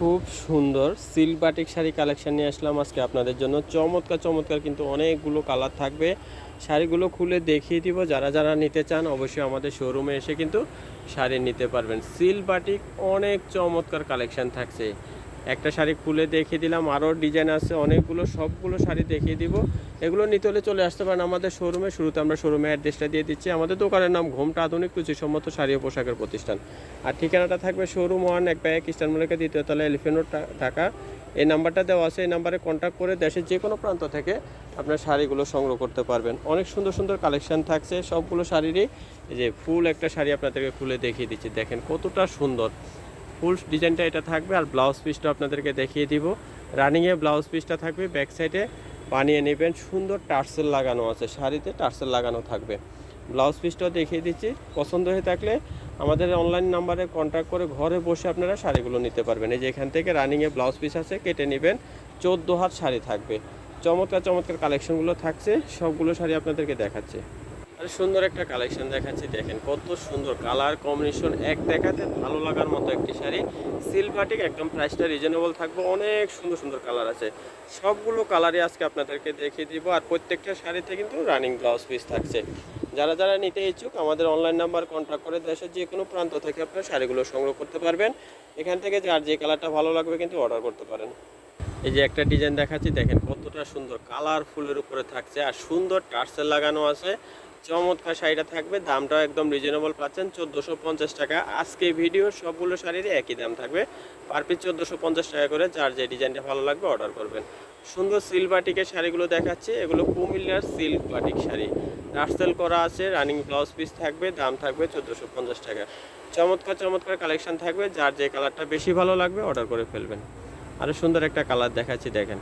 খুব সুন্দর silk batik sari collection নিয়ে আসলাম আজকে আপনাদের জন্য। চমৎকার চমৎকার কিন্তু অনেকগুলো কালার থাকবে। শাড়িগুলো খুলে দেখিয়ে দিব। যারা যারা নিতে চান অবশ্যই আমাদের শোরুমে এসে কিন্তু শাড়ি নিতে পারবেন। সিল্ক বাটিক অনেক চমৎকার কালেকশান থাকছে। একটা শাড়ি খুলে দেখিয়ে দিলাম। আরও ডিজাইন আছে, অনেকগুলো, সবগুলো শাড়ি দেখিয়ে দিব। এগুলো নিতে হলে চলে আসতে পারেন আমাদের শোরুমে শুরুতে আমরা শোরুমে অ্যাড্রেসটা দিয়ে দিচ্ছি। আমাদের দোকানের নাম ঘোমটা আধুনিক রুচিসম্মত শাড়ি ও পোশাকের প্রতিষ্ঠান। আর ঠিকানাটা থাকবে শোরুম ওয়ান এক ব্যাগ ইস্টার্ন মলিকা দ্বিতীয় তলা এলিফেন্ট ঢাকা। এই নাম্বারটা দেওয়া আছে। এই নাম্বারে কন্ট্যাক্ট করে দেশের যে কোনো প্রান্ত থেকে আপনার শাড়িগুলো সংগ্রহ করতে পারবেন। অনেক সুন্দর সুন্দর কালেকশান থাকছে। সবগুলো শাড়িরই যে ফুল একটা শাড়ি আপনাদেরকে খুলে দেখিয়ে দিচ্ছি। দেখেন কতটা সুন্দর। ফুল ডিজাইনটা এটা থাকবে। আর ব্লাউজ পিসটা আপনাদেরকে দেখিয়ে দিব। রানিংয়ে ব্লাউজ পিসটা থাকবে। ব্যাক সাইডে বানিয়ে নেবেন। সুন্দর টার্সেল লাগানো আছে শাড়িতে, টার্সেল লাগানো থাকবে। ব্লাউজ পিসটাও দেখিয়ে দিচ্ছি। পছন্দ হয়ে থাকলে আমাদের অনলাইন নাম্বারে কন্ট্যাক্ট করে ঘরে বসে আপনারা শাড়িগুলো নিতে পারবেন। এই যে এখান থেকে রানিংয়ে ব্লাউজ পিস আছে, কেটে নেবেন। চোদ্দ হাত শাড়ি থাকবে। চমৎকার চমৎকার কালেকশনগুলো থাকছে। সবগুলো শাড়ি আপনাদেরকে দেখাচ্ছে। আর সুন্দর একটা কালেকশন দেখাচ্ছি, দেখেন কত সুন্দর কালার কম্বিনেশন এক দেখাতে ভালো লাগার মতো একটি শাড়ি। সিলভাটিক একদম প্রাইসটা রিজনেবল থাকবে, অনেক সুন্দর সুন্দর কালার আছে। সবগুলো কালারই আজকে আপনাদেরকে দেখিয়ে দিব, আর প্রত্যেকটা শাড়িতে কিন্তু রানিং ব্লাউজ পিস থাকছে। যারা যারা নিতে ইচ্ছুক, আমাদের অনলাইন নাম্বার কন্ট্যাক্ট করে দেশের যে কোনো প্রান্ত থেকে আপনার শাড়িগুলো সংগ্রহ করতে পারবেন। এখান থেকে যার যে কালারটা ভালো লাগবে কিন্তু অর্ডার করতে পারেন। এই যে একটা ডিজাইন দেখাচ্ছি, দেখেন কতটা সুন্দর কালারফুলের উপরে থাকছে, আর সুন্দর টার্সেল লাগানো আছে। চমৎকার শাড়িটা থাকবে। দামটাও একদম রিজনেবল পাচ্ছেন। চোদ্দোশো পঞ্চাশ টাকা। আজকে ভিডিও সবগুলো শাড়ির একই দাম থাকবে। পার পিস চোদ্দোশো পঞ্চাশ টাকা করে যার যে ডিজাইনটা ভালো লাগবে অর্ডার করবেন। সুন্দর সিল্ক বাটিকের শাড়িগুলো দেখাচ্ছে। এগুলো কুমিল্লার সিল্ক বাটিক শাড়ি। টার্সেল করা আছে রানিং ব্লাউজ পিস থাকবে, দাম থাকবে চোদ্দোশো পঞ্চাশ টাকা। চমৎকার চমৎকার কালেকশন থাকবে। যার যে কালারটা বেশি ভালো লাগবে অর্ডার করে ফেলবেন। আরও সুন্দর একটা কালার দেখাচ্ছি, দেখেন।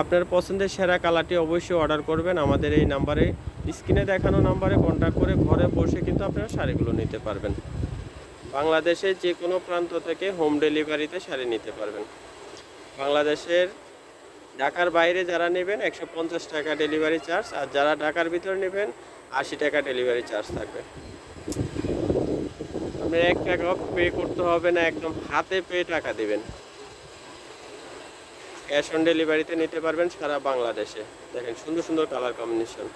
আপনার পছন্দের সেরা কালারটি অবশ্যই অর্ডার করবেন। আমাদের এই নাম্বারে স্ক্রিনে দেখানো নাম্বারে কন্ট্যাক্ট করে ঘরে বসে কিন্তু আপনারা শাড়িগুলো নিতে পারবেন। বাংলাদেশের যে কোনো প্রান্ত থেকে হোম ডেলিভারিতে শাড়ি নিতে পারবেন। বাংলাদেশের ঢাকার বাইরে যারা নেবেন, একশো পঞ্চাশ টাকা ডেলিভারি চার্জ আর যারা ঢাকার ভিতরে নেবেন, আশি টাকা ডেলিভারি চার্জ থাকবে। আপনার এক টাকা পে করতে হবে না, একদম হাতে পে টাকা দেবেন। ক্যাশ অন ডেলিভারিতে নিতে পারবেন সারা বাংলাদেশে। দেখেন সুন্দর সুন্দর কালার কম্বিনেশন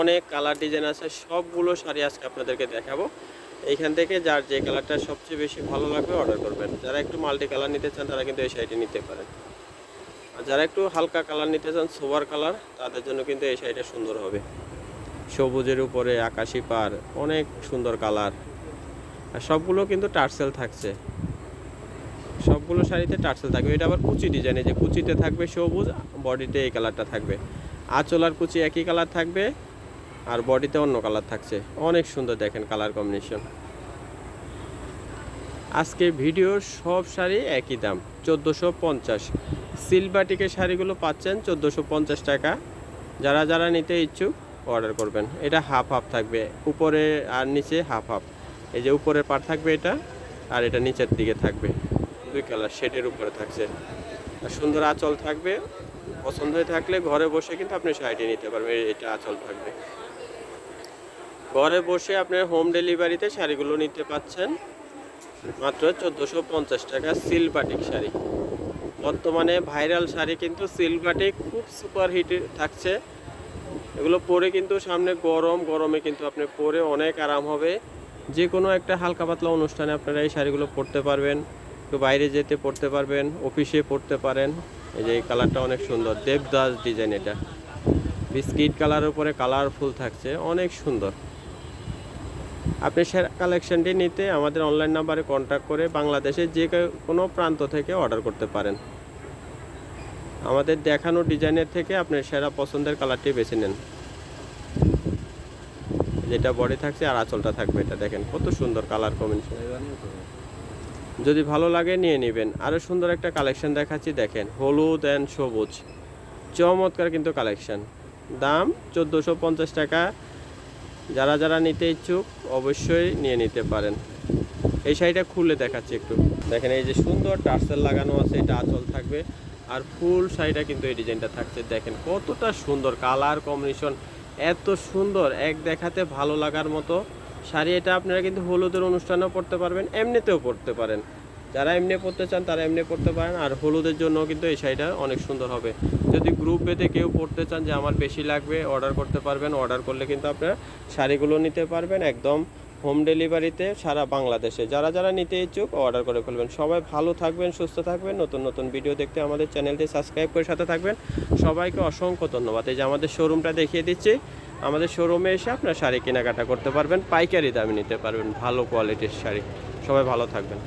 অনেক কালার ডিজাইন আছে, সবগুলো শাড়ি আজকে আপনাদেরকে দেখাবো। এইখান থেকে যার যে কালারটা সবচেয়ে বেশি ভালো লাগবে অর্ডার করবেন। যারা একটু মাল্টি কালার নিতে চান, তারা কিন্তু এই শাড়িটি নিতে পারেন। আর যারা একটু হালকা কালার নিতে চান সোবার কালার, তাদের জন্য কিন্তু এই শাড়িটা সুন্দর হবে। সবুজের উপরে আকাশি পার, অনেক সুন্দর কালার। আর সবগুলো কিন্তু টার্সেল থাকছে। সবগুলো শাড়িতে টার্সেল থাকবে। এটা আবার কুচি ডিজাইনে, যে কুচিতে থাকবে সবুজ, বডিতে এই কালারটা থাকবে। আঁচল আর কুচি একই কালার থাকবে। আর বডিতে অন্য কালার থাকছে। অনেক সুন্দর দেখেন কালার কম্বিনেশন আজকে ভিডিওর সব শাড়ি একই দাম, চোদ্দোশো পঞ্চাশ। সিলভাটিকের শাড়িগুলো পাচ্ছেন চোদ্দোশো পঞ্চাশ টাকা। যারা যারা নিতে ইচ্ছুক অর্ডার করবেন। এটা হাফ হাফ থাকবে, উপরে আর নিচে হাফ হাফ এই যে উপরের পার থাকবে এটা, আর এটা নিচের দিকে থাকবে। দুই কালার শেডের উপরে থাকছে। আর সুন্দর আঁচল থাকবে। পছন্দ থাকলে ঘরে বসে কিন্তু আপনি শাড়িটি নিতে পারবেন, এটা আঁচল থাকবে। ঘরে বসে আপনার হোম ডেলিভারিতে শাড়িগুলো নিতে পাচ্ছেন। মাত্র চোদ্দোশো পঞ্চাশ টাকা সিলবাটিক শাড়ি। বর্তমানে ভাইরাল শাড়ি কিন্তু সিলবাটিক খুব সুপার হিট থাকছে। এগুলো পরে কিন্তু সামনে গরম, গরমে কিন্তু আপনি পরে অনেক আরাম হবে। যে কোনো একটা হালকা পাতলা অনুষ্ঠানে আপনারা এই শাড়িগুলো পরতে পারবেন। একটু বাইরে যেতে পরতে পারবেন অফিসে পরতে পারেন। এই যে এই কালারটা অনেক সুন্দর, দেবদাস ডিজাইন এটা। বিস্কিট কালারের উপরে কালারফুল থাকছে, অনেক সুন্দর। আপনি সেরা কালেকশনটি নিতে আমাদের অনলাইন নাম্বারে কন্ট্যাক্ট করে বাংলাদেশের যে কোনো প্রান্ত থেকে অর্ডার করতে পারেন। আমাদের দেখানো ডিজাইনের থেকে আপনি সেরা পছন্দের কালারটি বেছে নেন। যেটা বডি থাকছে আর আঁচলটা থাকবে এটা দেখেন, কত সুন্দর কালার কম্বিনেশন যদি ভালো লাগে নিয়ে নেবেন। আরও সুন্দর একটা কালেকশন দেখাচ্ছি, দেখেন, হলুদ অ্যান্ড সবুজ। চমৎকার কিন্তু কালেকশন দাম চোদ্দোশো টাকা। যারা যারা নিতে ইচ্ছুক অবশ্যই নিয়ে নিতে পারেন। এই শাড়িটা খুলে দেখাচ্ছি একটু। দেখেন এই যে সুন্দর টার্সেল লাগানো আছে, এটা আঁচল থাকবে। আর ফুল শাড়িটা কিন্তু এই ডিজাইনটা থাকছে। দেখেন কতটা সুন্দর কালার কম্বিনেশন, এত সুন্দর, এক দেখাতে ভালো লাগার মতো শাড়ি। এটা আপনারা কিন্তু হলুদের অনুষ্ঠানেও পরতে পারবেন, এমনিতেও পরতে পারেন। যারা এমনি পরতে চান, তারা এমনি পরতে পারেন। আর হলুদের জন্য কিন্তু এই শাড়িটা অনেক সুন্দর হবে। যদি গ্রুপ বেঁধে কেউ পরতে চান যে আমার বেশি লাগবে অর্ডার করতে পারবেন। অর্ডার করলে কিন্তু আপনারা শাড়িগুলো নিতে পারবেন একদম হোম ডেলিভারিতে সারা বাংলাদেশে। যারা যারা নিতে ইচ্ছুক অর্ডার করে ফেলবেন। সবাই ভালো থাকবেন, সুস্থ থাকবেন। নতুন নতুন ভিডিও দেখতে আমাদের চ্যানেলটি সাবস্ক্রাইব করে সাথে থাকবেন। সবাইকে অসংখ্য ধন্যবাদ। এই যে আমাদের শোরুমটা দেখিয়ে দিচ্ছি। আমাদের শোরুমে এসে আপনার শাড়ি কেনাকাটা করতে পারবেন, পাইকারি দামে নিতে পারবেন। ভালো কোয়ালিটির শাড়ি। সবাই ভালো থাকবেন।